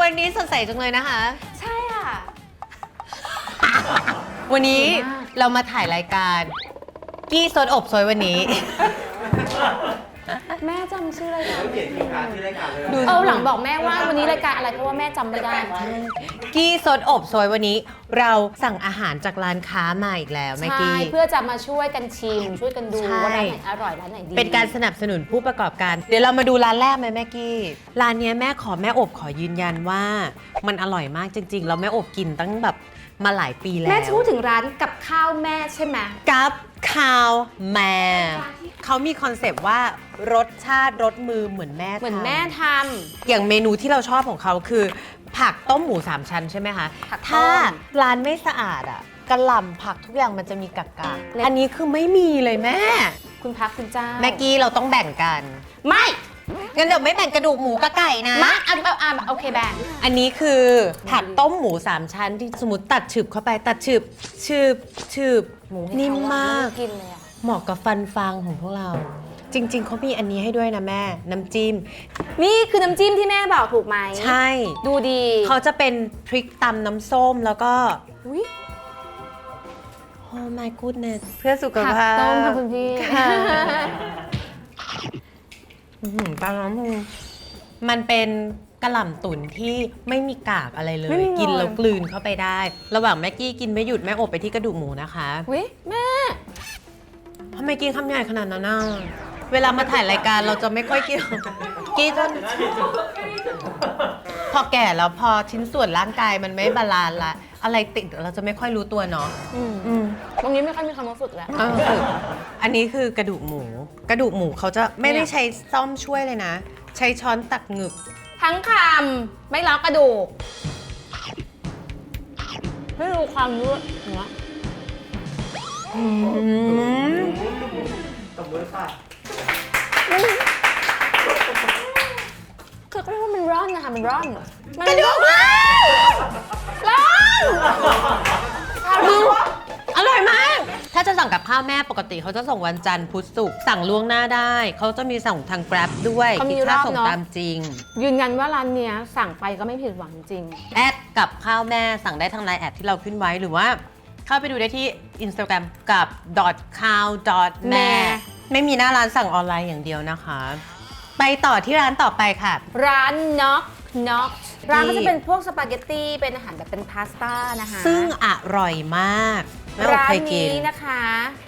วันนี้สดใสจังเลยนะคะ ใช่ค่ะ วันนี้ดีมากเรามาถ่ายรายการ กี้สดอบซอยวันนี้ แม่จำชื่อรายการ เปลี่ยนทีมงานที่รายการเลยดูเออหลังบอกแม่ว่าวันนี้รายการอะไรเพราะว่าแม่จำไม่ได้ กี้สดอบซอยวันนี้ เราสั่งอาหารจากร้านค้ามาอีกแล้วแม่ใช่กี้เพื่อจะมาช่วยกันชิม ช่วยกันดูใช่ว่าร้านไหนอร่อยร้านไหนดีเป็นการสนับสนุนผู้ประกอบการ เดี๋ยวเรามาดูร้านแรกไหมแม่กี้ร้านเนี้ยแม่ขอแม่อบขอยืนยันว่า มันอร่อยมากจริง ๆ เราแม่อบกินตั้งแบบมาหลายปีแล้วแม่พูดถึงร้านกับข้าวแม่ใช่ไหม กับ ข้าวแม่เขามีคอนเซปต์ว่ารสชาติรสมือเหมือนแม่เหมือนทำแม่ท อย่างเมนูที่เราชอบของเขาคือ ผักต้มหมูสามชั้นใช่ไหมคะ ผักต้มถ้าร้านไม่สะอาดอะกระหล่ำผักทุกอย่างมันจะมีกากาอันนี้คือไม่มีเลยแม่ำคุณพักคุณเจ้า แม่กี้เราต้องแบ่งกัน ไม่ งั้นเดี๋ยวไม่แบ่งกระดูกหมูกับไก่นะมาเอาเอาเอาโอเคแบนอันนี้คือผักต้มหมูสามชั้นที่สมมติตัดฉึบเข้าไปตัดฉึบฉึบฉึบหมูให้นิ่มเขาอะมากไกินเลยอะเหมาะกับฟันฟางของพวกเรา จริง ๆเขามีอันนี้ให้ด้วยนะแม่ น้ำจิ้ม นี่คือน้ำจิ้มที่แม่บอกถูกไหมใช่ ดูดีเขาจะเป็นพริกตำน้ำส้มแล้วก็อุ๊ยโอ้ my goodness เพื่อสุขผักภาพต้มค่ะคุณพี่ ค่ะ อื้อหือปลาล้ำพูมันเป็นกระหล่ำตุ๋นที่ไม่มีกากอะไรเลยไม่มีกินเลยแล้วกลืนเข้าไปได้ ระหว่างแม็กกี้กินไม่หยุดแม่อบไปที่กระดูกหมูนะคะวิแม่ทำไมกินคำใหญ่ขนาดนั้นน่ะเวลามาถ่ายรายการเราจะไม่ค่อยกิน กินจนพอแก่แล้วพอชิ้นส่วนร่างกายมันไม่บาลานซ์ละอะไรติดเราจะไม่ค่อยรู้ตัวเนาะอืมอืม ตรงนี้ไม่ค่อยมีความรู้สึกแล้ว เอออันนี้คือกระดูกหมู กระดูกหมูเขาจะไม่ได้ใช้ซ่อมช่วยเลยนะ ใช้ช้อนตักหงึบ ทั้งคำไม่ล้อกระดูกให้ดูความรู้เนื้ออืมตบมือค่ะคือเขาเรียกว่ามันร่อนนะคะมันร่อนมันกระดูกหมูร่อนมึง อร่อยมาก ถ้าจะสั่งกับข้าวแม่ปกติเขาจะส่งวันจันทร์พุธศุกร์สั่งล่วงหน้าได้ เขาจะมีส่งทาง Grab ด้วยคิดค่าส่งตามจริง ยืนยันว่าร้านเนี้ยสั่งไปก็ไม่ผิดหวังจริง แอดกับข้าวแม่สั่งได้ทางไลน์แอดที่เราขึ้นไว้หรือว่า เข้าไปดูได้ที่ Instagram กับ cow แม่ แม่ ไม่มีหน้าร้านสั่งออนไลน์อย่างเดียวนะคะ ไปต่อที่ร้านต่อไปค่ะ ร้านน็อกน็อกร้านก็ที่จะเป็นพวกสปาเกตตี้เป็นอาหารแบบเป็นพาสต้านะคะซึ่งอร่อยมาก แม่อบร้านเคยกิน นี้นะคะ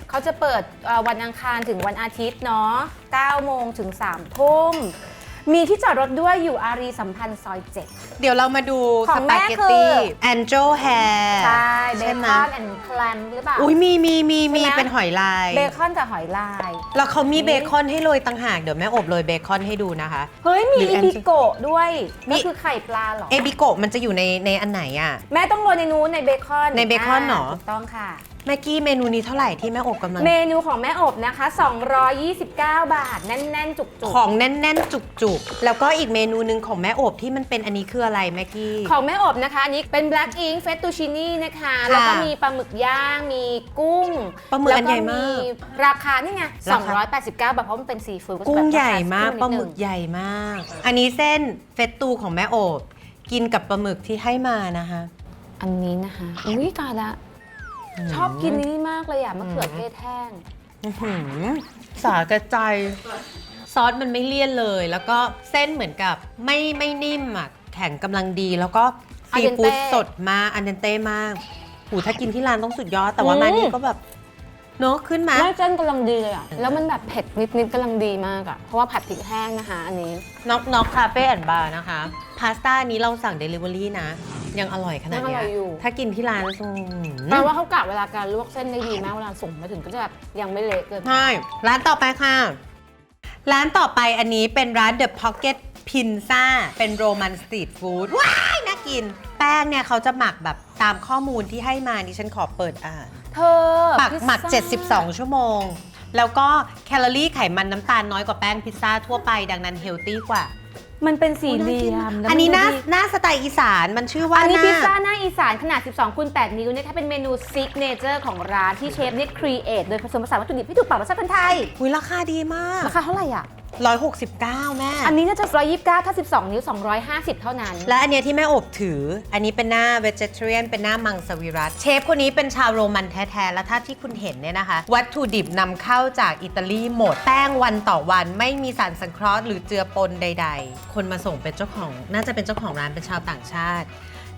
เขาจะเปิดเอ่อวันอังคารถึงวันอาทิตย์เนาะ9โมงถึง3ทุ่ม มีที่จอดรถด้วยอยู่อารีสัมพันธ์ซอย 7 เดี๋ยวเรามาดูขสองแม่ปาเกตคือ ตี้แอนโจแฮร์ใช่ เบไหคมอนแอนด์แคลมหรือเปล่า อุ้ยมีมีมีมีใช่ไหม เป็นหอยลาย เบคอนกับหอยลาย แล้วเขามีเบคอนให้โรยต่างหากเดี๋ยวแม่อบโรยเบคอนให้ดูนะคะ เฮ้ย มีหรืออีแอนบิโกะด้วยมี ก็คือไข่ปลาเหรอ เอบิโกะมันจะอยู่ในในอันไหนอะ แม่ต้องโรยในนู้นในเบคอนในเบคอนเหรอ ถูกต้องค่ะ แม็กกี้เมนูนี้เท่าไหร่ที่แม่อบกำลัง เมนูของแม่อบนะคะ 229 บาท แน่นๆ จุกของแน่น ๆ จุกๆ แล้วก็อีกเมนูหนึ่งของแม่อบที่มันเป็นอันนี้คืออะไรแม็กกี้ๆของแม่อบนะคะอันนี้เป็น black ink fettuccine นะคะค่ะแล้วก็มีปลาหมึกย่าง มีกุ้งปลาหมึกอันใหญ่มาก แล้วราคานี่ไง ราคา 289 บาท เพราะมันเป็นซีฟู้ดกุ้งใหญ่มากจะปแบบลาหมึกใหญ่มาก อันนี้เส้นเฟตตูของแม่โอบ กินกับปลาหมึกที่ให้มานะคะ อันนี้นะคะ อุ้ยตายละ ชอบกินนี่มากเลยอะมะเขือเทศแห้งอื้อหือสากระจายซอสมันไม่เลี่ยนเลย แล้วก็เส้นเหมือนกับไม่ไม่นิ่มอะแข็งกำลังดี แล้วก็ซี Al dente ฟู้ดสดมากอันเดนเต้มากหูถ้ากินที่ร้านต้องสุดยอด แต่ว่าอืม มานี่ก็แบบ เนอะขึ้นมาแม่เส้นกำลังดีเลยอะ แล้วมันแบบเผ็ดนิดๆกำลังดีมากอะ เพราะว่าผัดพริกแห้งนะคะ อันนี้ น็อกน็อกคาเฟ่แอนด์บาร์นะคะ พาสต้านี้เราสั่งเดลิเวอรี่นะ ยังอร่อยขนาดเนี้ยังอร่อยอยู่ ถ้ากินที่ร้านอืมแปลว่าเขากะเวลาการลวกเส้นได้ดีมาก เวลาส่งมาถึงก็จะแบบยังไม่เละเกินไปใช่ร้านต่อไปค่ะ ร้านต่อไปอันนี้เป็นร้าน The Pocket Pizza เป็นโรมันสตรีทฟู้ดว้ายน่า กิน แป้งเนี่ยเขาจะหมักแบบตามข้อมูลที่ให้มาดิฉันขอเปิดอ่านเธอหมักพิซซ่าหมัก 72 ชั่วโมง แล้วก็แคลอรี่ไขมันน้ำตาลน้อยกว่าแป้งพิซซ่าทั่วไปดังนั้นเฮลตี้กว่า มันเป็นสี่เหลี่ยมแล้วอันนี้หมัน้าดูดีหน้าสไตล์อีสานมันชื่อว่าอันนี้หพิซซ่าหน้าอีสานขนาด 12คูณ8นิ้วเนี่ยถ้าเป็นเมนูซิกเนเจอร์ของร้านที่เชฟเนี่ยครีเอทโดยผสมผสานวัตถุดิบที่ถูกปากรสชาติคนไทยหุยราคาดีมาก ราคาเท่าไหร่อะ 169 แม่ อันนี้น่าจะ129 ถ้า 12 นิ้ว 250 เท่านั้น และอันเนี้ยที่แม่อบถือ อันนี้เป็นหน้า vegetarian เป็นหน้ามังสวิรัตเชฟคนนี้เป็นชาวโรมันแท้ๆ และถ้าที่คุณเห็นเนี่ยนะคะ วัตถุดิบนำเข้าจากอิตาลีหมด แป้งวันต่อวันไม่มีสารสังเคราะห์หรือเจือปนใด ๆ คนมาส่งเป็นเจ้าของ น่าจะเป็นเจ้าของร้านเป็นชาวต่างชาติ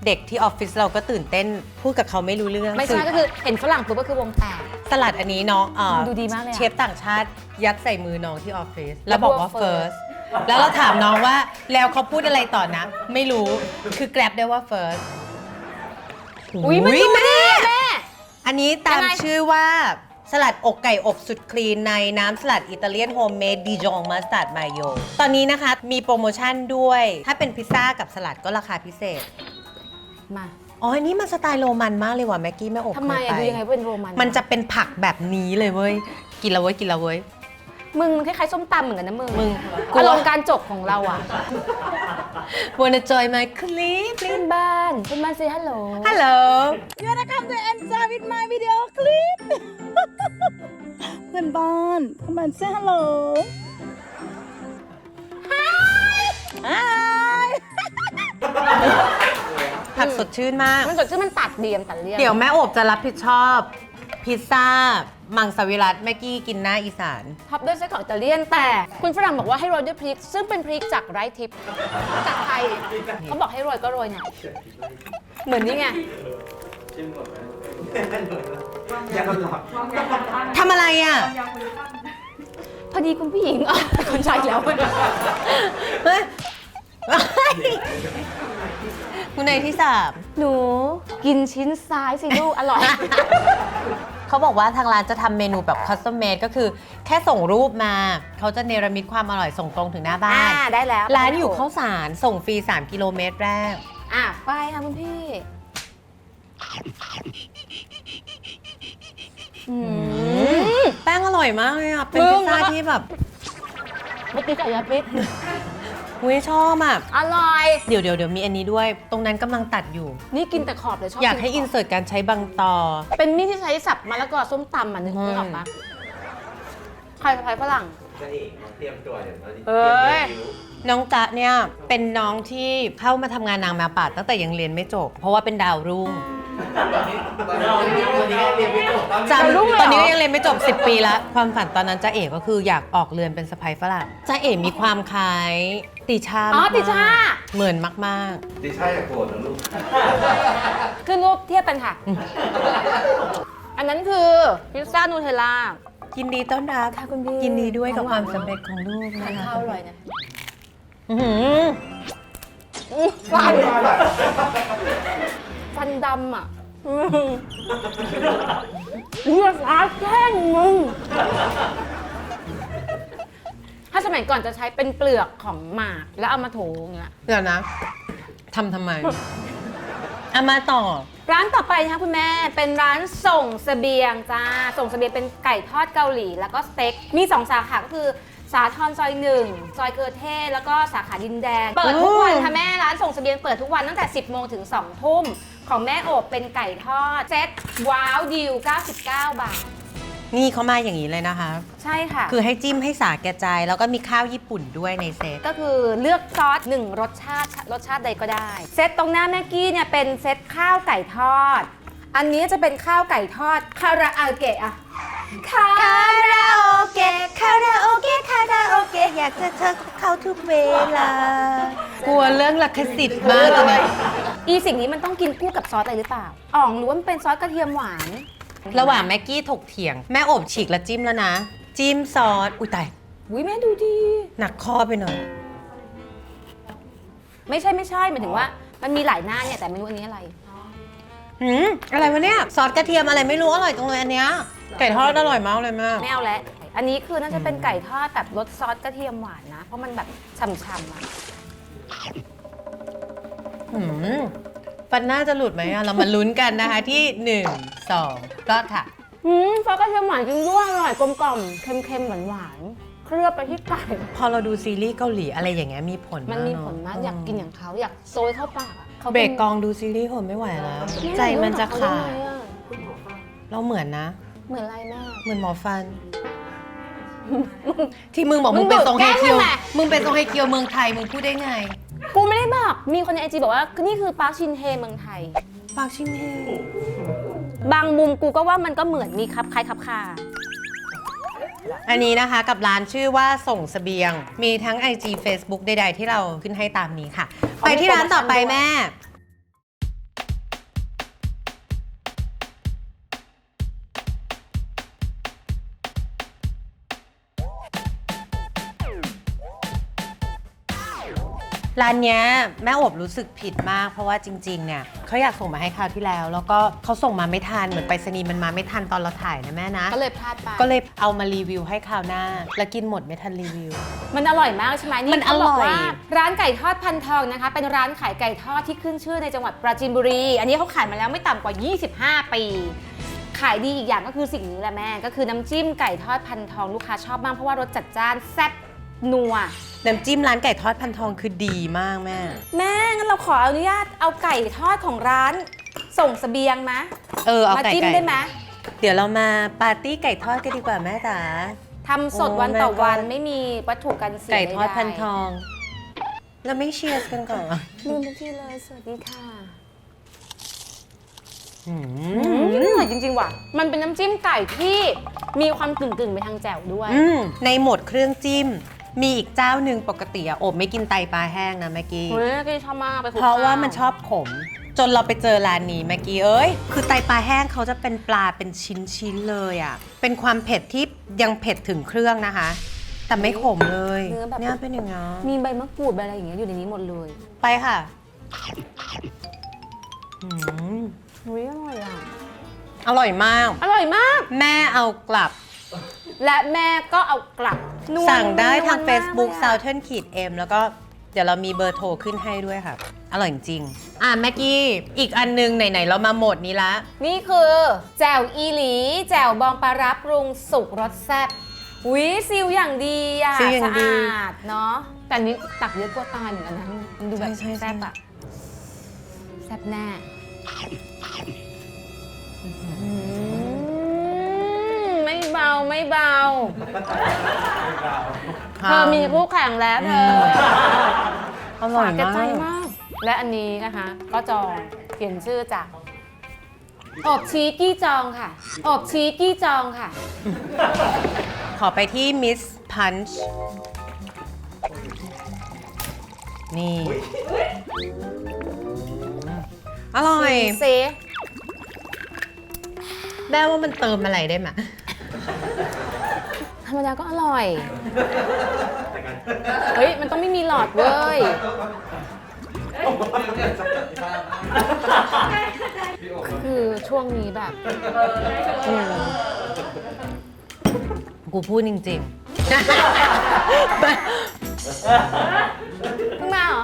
เด็กที่ออฟฟิศเราก็ตื่นเต้นพูดกับเขาไม่รู้เรื่องไม่ใช่ก็คือเห็นฝรั่งปุ๊บก็คือวงแตก สลัดอันนี้น้องเอ่อดูดีมากเลยอะ เชฟต่างชาติยัดใส่มือน้องที่ออฟฟิศแล้วบอกว่าแล้วพูดว่า first แล้วเราถามน้องว่าแล้วเขาพูดอะไรต่อนะ ไม่รู้คือแกร็บได้ว่า first อุ้ยมันดูแม่ดีอะแม่ อันนี้ตามยังไง ชื่อว่าสลัดอกไก่อบสุดคลีนในน้ำสลัดอิตาเลียนโฮมเมดดิจองมัสตาร์ดมายโยตอนนี้นะคะ มีโปรโมชั่นด้วย ถ้าเป็นพิซซ่ากับสลัดก็ราคาพิเศษ มา อ๋ออันนี้มันสไตล์โรมันมากเลยว่ะแม็กกี้แม่อบทำไมเคอะปดูยังไงเป็นโรมันมันจะเป็นผักแบบนี้เลยเว้ย กินและเว้ยกินและเว้ย มึงมันคล้ายๆส้มตำเหมือนกันนะมึงมึงอารมณ์การจบของเราอะ Wanna join my clip เพื่อนบ้านเพื่อนบ้านซีฮัลโหล Hello You wanna come to enjoy with my video clip เพื่อนบ้านเข้ามา say hello Hi ผักสดชื่นมาก มันสดชื่นมันตัดเดียมตัดเลี่ยมเดี๋ยวแม่อบจะรับผิดชอบ พิซซ่า มังสวิรัตแม่กี้กินหน้าอีสาน ท็อปด้วยไส้กรอกอิตาเลียนแต่ คุณฝรั่งบอกว่าให้โรยด้วยพริก ซึ่งเป็นพริกจากไร่ทิพย์จากไทยเขาบอกให้โรยก็โรยเนี่ยเหมือนนี่ไงชิมหมดไหมยังหลับทำอะไรอะ พอดีคุณผู้หญิงอะคนชายแล้วเฮ้ย คุณนายที่สามหนูกินชิ้นซ้ายสิลูกอร่อย เขาบอกว่าทางร้านจะทำเมนูแบบคัสตอมเมดก็คือแค่ส่งรูปมา เขาจะเนรมิตความอร่อยส่งตรงถึงหน้าบ้านอ่าได้แล้วร้านอยู่ข้าวสารส่งฟรี 3 กิโลเมตรแรก อะไปค่ะคุณพี่อืม แป้งอร่อยมากเลยอะ เป็นมึพิง ซซ่าแล้วก็ที่แบบ ไม่ติดใจยาพิษ อุ้ยชอบอะอร่อย เดี๋ยวเดี๋ยวเดี๋ยวมีอันนี้ด้วย ตรงนั้นกำลังตัดอยู่ นี่กินแต่ขอบเลยชอบอยากให้ขบอินเสิร์ตการใช้บางตอ เป็นมีดที่ใช้สับมะละกอส้มตำอะนึกอืมนึกออกปะใครใครฝรั่ง จะเอกมาเตรียมตัวเดี๋ยวเราจะเอ้ย เตรียมคิ้วน้องจ๊ะเนี่ยเป็นน้องที่เข้ามาทำงานนางแมวป่าตั้งแต่ยังเรียนไม่จบ เพราะว่าเป็นดาวรุ่งเราวันนี้วันนี้เรียนไม่จบจำดาวรุ่งเลยเหรอ ตอนนี้ก็ยังเรียนไม่จบ 10 ปีแล้วความฝันตอนนั้นจ๊ะเอ๋ก็คืออยากออกเรือนเป็นสะพ้ายฝรั่งจ๊ะเอ๋มีความคล้าย ติชาอ๋อมากๆติชา เหมือนมาก ดิช่าอย่าโกรธนะลูก ขึ้นรูปเทียบกันค่ะ อันนั้นคือพิซซ่านูเทลล่า ๆ ยินดีต้อนรับค่ะคุณพี่ยินดีด้วยกับของคหวานวามสำเร็จของลูกทานนะคะข้าวอร่อยนะอื้อหือฟันฟันดำอะเลือดร้ายแข้งมึงถ้าสมัยก่อนจะใช้เป็นเปลือกของหมากแล้วเอามาโถอย่างเงี้ย เดี๋ยวนะทำทำไมเอามาต่อ ร้านต่อไปนะคะคุณแม่เป็นร้านส่งเสบียงจ้า ส่งเสบียงเป็นไก่ทอดเกาหลี แล้วก็สเต็ก มี 2 สาขาก็คือสาทรซอยหนึ่งซอยเกอร์เทศแล้วก็สาขาดินแดง เปิดทุกวันค่ะแม่ ร้านส่งเสบียงเปิดทุกวันตั้งแต่ 10 โมงถึง 2 ทุ่ม ของแม่โอบเป็นไก่ทอดเซ็ตว้าวดิว 99 บาท นี่เขามาอย่างนี้เลยนะคะ ใช่ค่ะ คือให้จิ้มให้สาแก่ใจ แล้วก็มีข้าวญี่ปุ่นด้วยในเซต ก็คือเลือกซอสหนึ่งรสชาติรสชาติใดก็ได้ เซตตรงหน้าแม่กี้เนี่ยเป็นเซตข้าวไก่ทอด อันนี้จะเป็นข้าวไก่ทอดคาราอาเกะอะคาราโอเกะคาราโอเกะคาราโอเกะอยากจะเธอเข้าทุกเวลากลัวเรื่องลักสิทธิ์มากตอนนี้อีสิ่งนี้มันต้องกินคู่กับซอสอะไรหรือเปล่าอ่องหรือว่ามันเป็นซอสกระเทียมหวาน ระหว่างแม็กกี้ถกเถียง แม่อบฉีกแล้วจิ้มแล้วนะ จิ้มซอส อุ้ยตาย อุ้ยแม่ดูดี หนักคอไปหน่อย ไม่ใช่ไม่ใช่หมายถึงว่า มันมีหลายหน้าเนี่ยแต่ไม่รู้อันนี้อะไร หืม อะไรวะเนี่ย ซอสกระเทียมอะไรไม่รู้อร่อยจังเลยอันเนี้ย ไก่ทอดอร่อยมากเลยแม่ ไม่เอาแล้ว อันนี้คือน่าจะเป็นไก่ทอดแบบรสซอสกระเทียมหวานนะ เพราะมันแบบฉ่ำๆอะ หืม ฟันหน้าจะหลุดไหมอะเรามาลุ้นกันนะคะที่1 2รอดค่ะ อืมซอสกระเทียมหวานจริงด้วยอร่อยกลมกล่อมๆเค็มๆหวานๆเคลือบไปที่ไก่ พอเราดูซีรีส์เกาหลีอะไรอย่างเงี้ยมีผลมันมีเอะผลมากอยากกินอย่างเขาอยากโซยเข้าปากอะเขาเบรป็กนกองดูซีรีส์ผมไม่ไหวแล้วแใจมันจะขาดรู้ไหมอะเราเหมือนนะ เหมือนอะไรแม่เหมือนหมอฟัน ที่มึงบอกมึมึงงเป็นทรงแกเฮล้งเคียวทำไม มึงเป็นทรงเฮเคียวเมืองไทยมึงพูดได้ไง กูไม่ได้บอกมีคนในไอจีบอกว่านี่คือปาร์คชินเฮเมืองไทย ปากชิมเฮบางมุมกูก็ว่ามันก็เหมือนมีครับคล้ายครับคาอันนี้นะคะกับร้านชื่อว่าส่งเสบียง มีทั้ง IG Facebook ใดๆที่เราขึ้นให้ตามนี้ค่ะ ไปที่ร้านต่อไปแม่ ร้านเนี้ยแม่อบรู้สึกผิดมาก เพราะว่าจริง ๆ เนี่ยเขาอยากส่งมาให้คราวที่แล้ว แล้วก็เขาส่งมาไม่ทันเหมือนไปรษณีย์มันมาไม่ทันตอนเราถ่ายนะแม่นะ ก็เลยพลาดไปก็เลยเอามารีวิวให้คราวหน้า แล้วกินหมดไม่ทันรีวิว มันอร่อยมากใช่ไหมนี่มันเขาบอกอร่อยว่าร้านไก่ทอดพันทองนะคะ เป็นร้านขายไก่ทอดที่ขึ้นชื่อในจังหวัดปราจีนบุรี อันนี้เขาขายมาแล้วไม่ต่ำกว่า 25 ปี ขายดีอีกอย่างก็คือสิ่งนี้แหละแม่ ก็คือน้ำจิ้มไก่ทอดพันทองลูกค้าชอบมากเพราะว่ารสจัดจ้านแซ่บ นัว น้ำจิ้มร้านไก่ทอดพันทองคือดีมากแม่ แม่งั้นเราขออนุญาตเอาไก่ทอดของร้าน ส่งเสบียงมะเออเอามาไก่จิ้มไก่ได้ไหมเดี๋ยวเรามาปาร์ตี้ไก่ทอดกันดีกว่าแม่จ๋า ทำสดโอ้วันต่อแม่ก็ วันไม่มีวัตถุกันเสียไก่ทอดใๆพันทองเราไม่เชียร์กันก่อนเหรอลืมทุกที่เลยสวัสดีค่ะอือืมมอร่อยจริง ๆ ว่ะ มันเป็นน้ำจิ้มไก่ที่มีความกึ่งๆไปทางแจ่วด้วย อืมในหมวดเครื่องจิ้ม มีอีกเจ้าหนึ่งปกติอะอบไม่กินไตปลาแห้งนะเมื่อกี้ เฮ้ยก็ชอบมากไปคลุกเพราะว่าข้มันชอบขม จนเราไปเจอร้านนี้เมื่อกี้เอ้ย คือไตปลาแห้งเขาจะเป็นปลาเป็นชิ้นๆเลยอะเป็นความเผ็ดที่ยังเผ็ดถึงเครื่องนะคะ แต่ไม่ขมเลยเนื้อแบบเนี่ยเป็นอย่างเงี้ยมีใบมะกรูดใบอะไรอย่างเงี้ยอยู่ในนี้หมดเลยไปค่ะอืมเฮ้ยอร่อยอะ อร่อยมาก อร่อยมาก แม่เอากลับ และแม่ก็เอากลับนวลสั่งได้ทาง นวลมก Facebook เลยอะ Southern ขีด M แล้วก็เดี๋ยวเรามีเบอร์โทรขึ้นให้ด้วยค่ะ อร่อยจริงอะแม็กกี้ อีกอันนึง ไหน ๆ เรามาโหมดนี้ละ นี่คือแจ่วอีหลี แจ่วบองปลาร้าปรุงสุกรสแซ่บอุ้ยซิลอย่างดีอะซิลอย่างดีสะอาดเนาะแต่อันนี้ตักเยอะกว่าตายเหมือนกันนะมันดูแบบใช่ใช่แซ่บอะแซ่บแน่อืมไม่เบาไม่เบา เธอมีคู่แข่งแล้วเธออร่อยสาแก่มาใจกมาก และอันนี้นะคะ ก็จองเขียนชื่อจากอบชีสกี้จองค่ะ อบชีสกี้จองค่ะ ขอไปที่ Miss Punch นี่ อร่อย เซ แม่ว่ามันเติมอะไรได้ไหม ธรรมดาก็อร่อย เฮ้ย มันต้องไม่มีหลอดเว้ยพี่โอ๋คือช่วงนี้แบบอืมกูพูดจริงเพิ่งมาเหรอ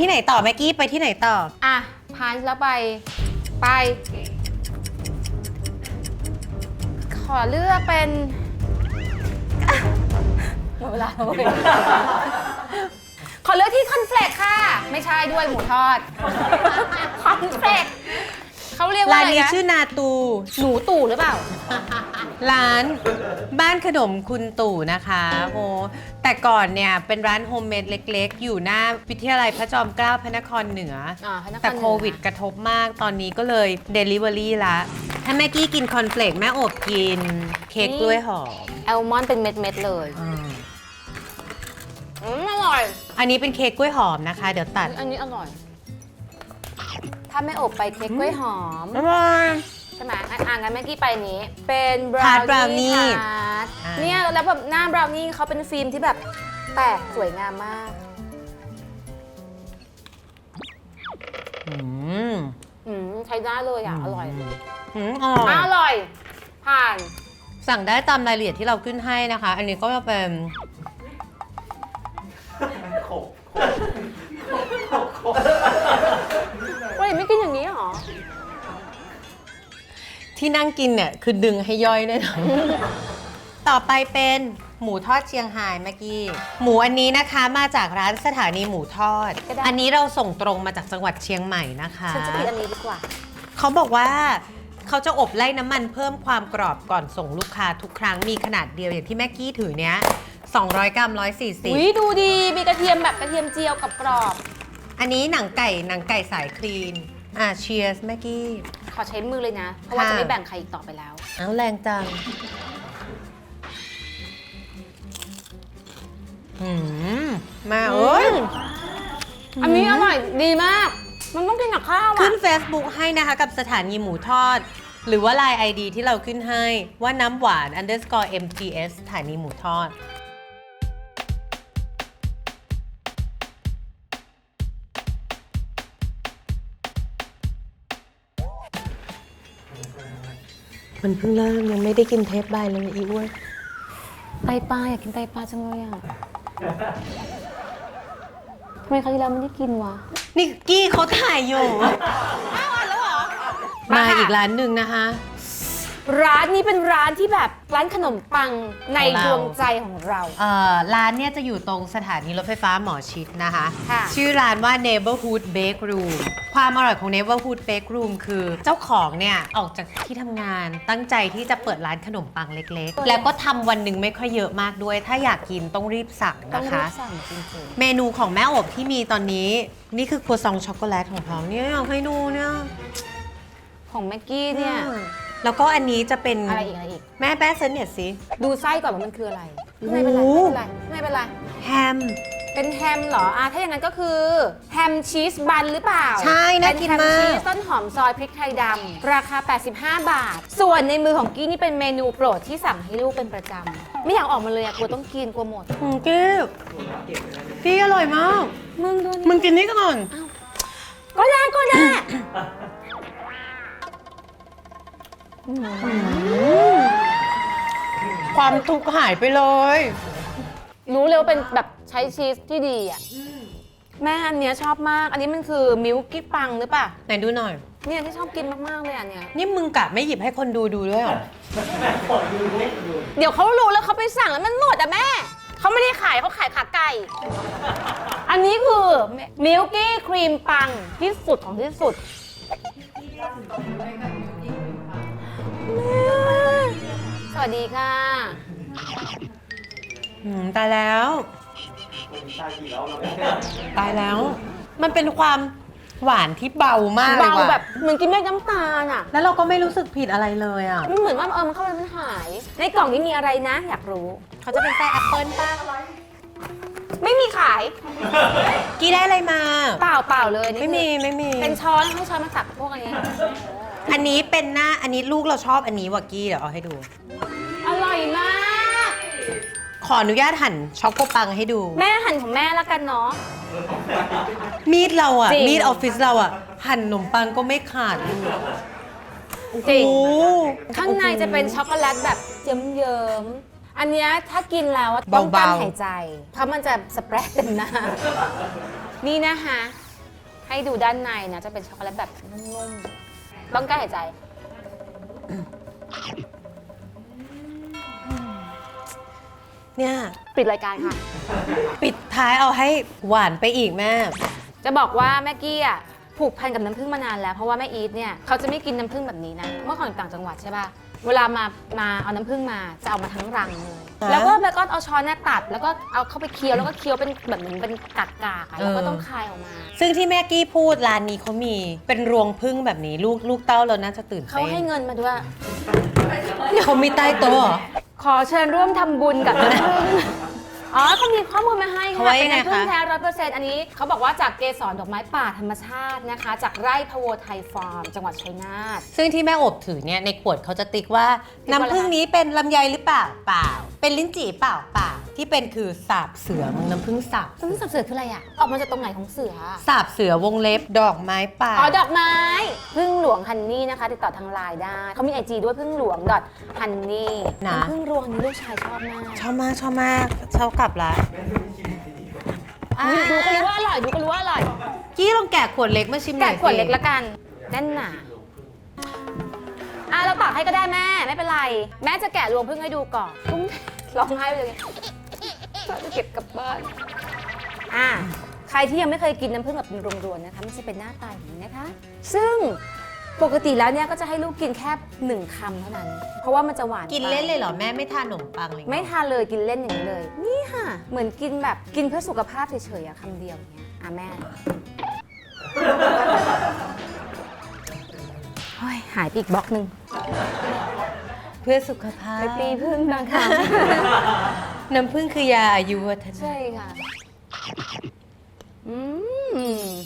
ที่ไหนต่อแม็กกี้ไปที่ไหนต่อ อะพานแล้วไป ไป ขอเลือกเป็นอะหมดเวลาแล้วเว้ยขอเลือกที่คอนเฟลกค่ะ ไม่ใช่ด้วยหมูทอด คอนเฟลก เขาเรียกว่าร้านอะไรนี้นะชื่อนาตู หนูตู่หรือเปล่า ร้านบ้านขนมคุณตู่นะคะโอ้แต่ก่อนเนี่ยเป็นร้านโฮมเมดเล็ก ๆ อยู่หน้าวิทยาลัยพระจอมเกล้าพระนครเหนือออ่าพระนครเหนือ แต่โควิดกระทบมากตอนนี้ก็เลย Delivery ละ ถ้าแม่กี้กินคอนเฟลกแม่อบกิน เค้กกล้วยหอมแอลมอนด์เป็นเม็ดๆเลยอ่าอืมอร่อย อันนี้เป็นเค้กกล้วยหอมนะคะ เดี๋ยวตัด อันนี้อร่อย ถ้าไม่อบไปเค้กกล้วยหอม อร่อย ใช่ไหมอะอะงั้นเมื่อกี้ไปนี้ เป็นบทาร์ตราว brownie นี่ทาร์ตอ่า เนี่ยแล้วแบบหน้าบราวนี่เขาเป็นฟิล์มที่แบบแตกสวยงามมาก อืมอืมใช้ได้เลยอะ อร่อยอืมอร่อย อะอร่อย ผ่าน สั่งได้ตามรายละเอียดที่เราขึ้นให้นะคะ อันนี้ก็จะเป็น ขบเที่นั่งกินเนี่ยคือดึงให้ย่อยแน่นอนต่อไปเป็นหมูทอดเชียงไฮ้เมื่อกี้ หมูอันนี้นะคะมาจากร้านสถานีหมูทอด ก็ได้ อันนี้เราส่งตรงมาจากจังหวัดเชียงใหม่นะคะ ฉันจะกินอันนี้ดีกว่า เขาบอกว่าเขาจะอบไล่น้ำมันเพิ่มความกรอบก่อนส่งลูกค้าทุกครั้งมีขนาดเดียวอย่างที่แม่กี้ถือเนี้ย 200 กรัม อุ้ย140 ดูดีมีกระเทียมแบบกระเทียมเจียวกับกรอบอันนี้หนังไก่หนังไก่สายคลีน อะเชียร์แม่กี้ ขอใช้มือเลยนะ เพราะว่าค่ะ จะไม่แบ่งใครอีกต่อไปแล้ว เอาแรงจังหืมมาเอ้ย อันนี้อร่อยดีมาก มันต้องกินกับข้าวขึ้อะ น Facebook ให้นะคะกับสถานีหมูทอด หรือว่า Line ID ที่เราขึ้นให้ว่าน้ำหวาน underscore mts สถานีหมูทอด มันเพิ่งเริ่มยังไม่ได้กินเทปใบเลยอีอ้วนไตปลาอยากกินไตปลาจังเลยอะทำไมคราวที่แล้วไม่ได้กินวะ นี่กี้เขาถ่ายอยู่ มาอีกร้านหนึ่งนะคะ ร้านนี้เป็นร้านที่แบบร้านขนมปังในของเราดวงใจของเรา เอ่อร้านเนี่ยจะอยู่ตรงสถานีรถไฟฟ้าหมอชิดนะคะ ค่ะ ชื่อร้านว่า Neighborhood Bake Room ความอร่อยของ Neighborhood Bake Room คือเจ้าของเนี่ยออกจากที่ทำงานตั้งใจที่จะเปิดร้านขนมปังเล็กๆ แล้วก็ทำวันหนึ่งไม่ค่อยเยอะมากด้วย ถ้าอยากกินต้องรีบสั่งต้องนะรีคะ บสั่งจริง เมนูของแม่อบที่มีตอนนี้ นี่คือครัวซองช็อกโกแลตของเขาเนี่ยอยากให้ดูเนี่ย ๆ ของแม็กกี้เนี่ย แล้วก็อันนี้จะเป็นอะไรอีกอะไรอีก แม่แป๊ะเซนเนี่ยสิดูไส้ก่อนว่ามันคืออะไรโอ้ไม่โหเป็นไรไม่เป็นไรไม่เป็นไร แฮม เป็นแฮมเหรออะถ้าอย่างนั้นก็คือแฮมชีสบันหรือเปล่าใช่น่ากินเป็แฮมากชีสต้นหอมซอยพริกไทยดำราคา 85 บาท ส่วนในมือของกี้นี่เป็นเมนูโปรดที่สั่งให้ลูกเป็นประจำไม่อยากออกมาเลยอะกลัวต้องกินกลัวหมด อืมกี้กี้อร่อยมาก มึงดูมึนี่งกินนี่ก่อน ก็ได้ก็ได้ ความทุกข์หายไปเลย รู้เลยว่าเป็นแบบใช้ชีสที่ดีอะแม่อันเนี้ยชอบมาก อันนี้มันคือมิลกี้ปังหรือเปล่าไหนดูหน่อย เนี่ยที่ชอบกินมาก ๆ เลยอันเนี้ย นี่มึงกะไม่หยิบให้คนดูดูด้วยเหรอ เดี๋ยวเขารู้แล้วเขาไปสั่งแล้วมันหมดอะแม่ เขาไม่ได้ขายเขาขายขาไก่ อันนี้คือมิลกี้ครีมปังที่สุดของที่สุด สวัสดีค่ะ อืมตายแล้วชากี่แล้วเราไม่ตายแล้ว มันเป็นความหวานที่เบามากเลยเบาว่ะแบบเหมือนกินเม็ดน้ำตาลอะ แล้วเราก็ไม่รู้สึกผิดอะไรเลยอะ มันเหมือนว่าเออมันเข้าไปมันหาย ในกล่องนี้มีอะไรนะ อยากรู้ เขาจะเป็นไส้แอปเปิลป่ะไม่มีขาย กี้ได้อะไรมา เปล่าเปล่าเลยนี่ไม่มีไม่มีเป็นช้อนให้ช้อนมาตักพวกอันนี้ อันนี้เป็นหน้า อันนี้ลูกเราชอบอันนี้ว่ะกี้เดี๋ยวเอาให้ดู อร่อยมาก ขออนุญาตหั่นช็อกโกปังให้ดู แม่หั่นของแม่แล้วกันเนาะ มีดเราอะจริง มีดออฟฟิศเราอะหั่นขนมปังก็ไม่ขาดเลยโอ้โหจริงข้างในจะเป็นช็อกโกแลตแบบเยิ้มๆ อันเนี้ยถ้ากินแล้วอะต้องกั้นหายใจ เพราะมันจะสเปรดเต็มหน้า นี่นะคะ ให้ดูด้านในนะจะเป็นช็อกโกแลตแบบนุ่มๆ ต้องกั้นหายใจ เนี่ย ปิดรายการค่ะ ปิดท้ายเอาให้หวานไปอีกแม่ จะบอกว่าแม่กี้อะผูกพันกับน้ำผึ้งมานานแล้ว เพราะว่าแม่อีทเนี่ยเขาจะไม่กินน้ำผึ้งแบบนี้นะเมื่อก่อนอยู่ต่างจังหวัดใช่ป่ะเวลามามาเอาน้ำผึ้งมาจะเอามาทั้งรังเลยฮะแล้วก็แล้วก็เอาช้อนเนี่ยตัดแล้วก็เอาเข้าไปเคี้ยวแล้วก็เคี้ยวเป็นแบบเหมือนเป็นกากๆอะแล้วก็เออต้องคายออกมา ซึ่งที่แม่กี้พูดร้านนี้เขามีเป็นรวงพึ่งแบบนี้ลูกลูกเต้าเราน่าจะตื่นเขาเต้นให้เงินมาด้วย เขามีใต้โต๊ะเหรอขอเชิญร่วมทำบุญกับน้ำผึ้ง อ๋อเขามีข้อมูลมาให้เขาค่ะว่าเป็นยังไงน้ำผึ้งคะ แท้ร้อยเปอร์เซ็นต์อันนี้เขาบอกว่าจากเกสรดอกไม้ป่าธรรมชาตินะคะ จากไร่พะโวไทยฟาร์ม จังหวัดชัยนาท ซึ่งที่แม่อบถือเนี่ยในขวดเขาจะติ๊กว่าติ๊กว่าอะไร น้ำผึ้งนี้เป็นลำไยหรือเปล่าเปล่า เป็นลิ้นจี่เปล่าเปล่าที่เป็นคือสาบเสือมึงน้ำผึ้งสาบน้ำผึ้งสับเสือคืออะไรอะออกมาจากตรงไหนของเสืออะสาบเสือวงเล็บดอกไม้ป่า อ๋อ ดอกไม้ พึ่งหลวงฮันนี่นะคะ ติดต่อทางไลน์ได้ เขามีไอจีด้วยพึ่งหลวงดอทฮันนี่นะน้ำพึ่งรวงนี้ลูกชายชอบมาก ชอบมากชอบมากชอบกลับละดูดูก็รู้ว่าอร่อยดูก็รู้ว่าอร่อยกี้ลองแกะขวดเล็กมาชิมหน่แกะอยขวดเล็กสิละกันแน่นหนาอะเราตักให้ก็ได้แม่ไม่เป็นไร แม่จะแกะรวงพึ่งให้ดูก่อนกุ้งร้องไห้ไปเลยจะเก็บกลับบ้านอะใครที่ยังไม่เคยกินน้ำผึ้งแบบเป็นรวมๆนะคะมันจะเป็นหน้าตาอย่างนี้นะคะ ซึ่ง ปกติแล้วเนี่ยก็จะให้ลูกกินแค่หนึ่งคำเท่านั้น เพราะว่ามันจะหวานกินไปเล่นเลยเหรอแม่ไม่ทานขนมปังเลยเหรอไม่ทานเลยกินเล่นอย่างนี้เลย นี่ค่ะ เหมือนกินแบบกินเพื่อสุขภาพเฉยๆอะคำเดียวอย่างเงี้ยอะแม่เฮ้ยหายไปอีกบล็อกหนึ่งเพื่อสุขภาพไปปีพึ่งบางค่ะน้ำผึ้งคือยาอายุวัฒนะใช่ค่ะ อืม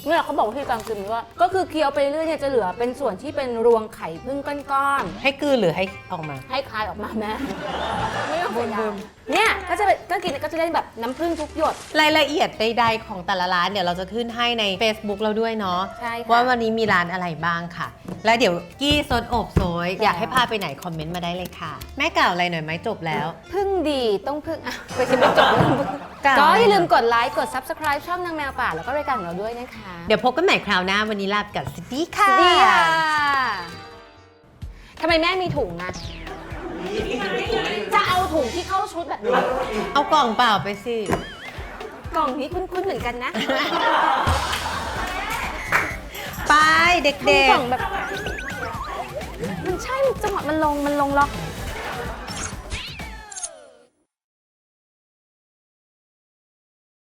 เนี่ยเขาบอกว่าที่การกินว่า ก็คือเคี้ยวไปเรื่อยเนี่ยจะเหลือเป็นส่วนที่เป็นรวงไข่พึ่งก้อนให้กลืนหรือให้ออกมา ๆให้คลายออกมาแม่ไม่ต้องเสียดายเนี่ยก็จะเป็นก็กินก็จะได้แบบน้ำผึ้งทุกหยด รายละเอียดใดๆของแต่ละร้านเดี๋ยวเราจะขึ้นให้ใน Facebook เราด้วยเนาะใช่ค่ะว่าวันนี้มีร้านอะไรบ้างค่ะ แล้วเดี๋ยวกี้ซดอบโซยใช่อยากให้พาไปไหนคอมเมนต์มาได้เลยค่ะ แม่กล่าวอะไรหน่อยไหมจบแล้ว พึ่งดีต้องพึ่งอะไปชิมไม่จบเรื่องพึ่งกล่าว ก็อะไรอย่าลืมนะกดไลค์ กด subscribe ช่องนางแมวป่า แล้วก็รายการของเราด้วยนะคะเดี๋ยวพบกันใหม่คราวหน้าวันนี้ลาไปกับสวัสดีสค่ะวัสดีค่ะทำไมแม่มีถุงอะจะเอาถุงที่เข้าชุดแบบนี้ เอากล่องเปล่าไปสิ กล่องนี้คุ้นๆเหมือนกันนะไปเด็ทำกกล่องแบบ มันใช่มันจังหวะมันลงมันลงล็อก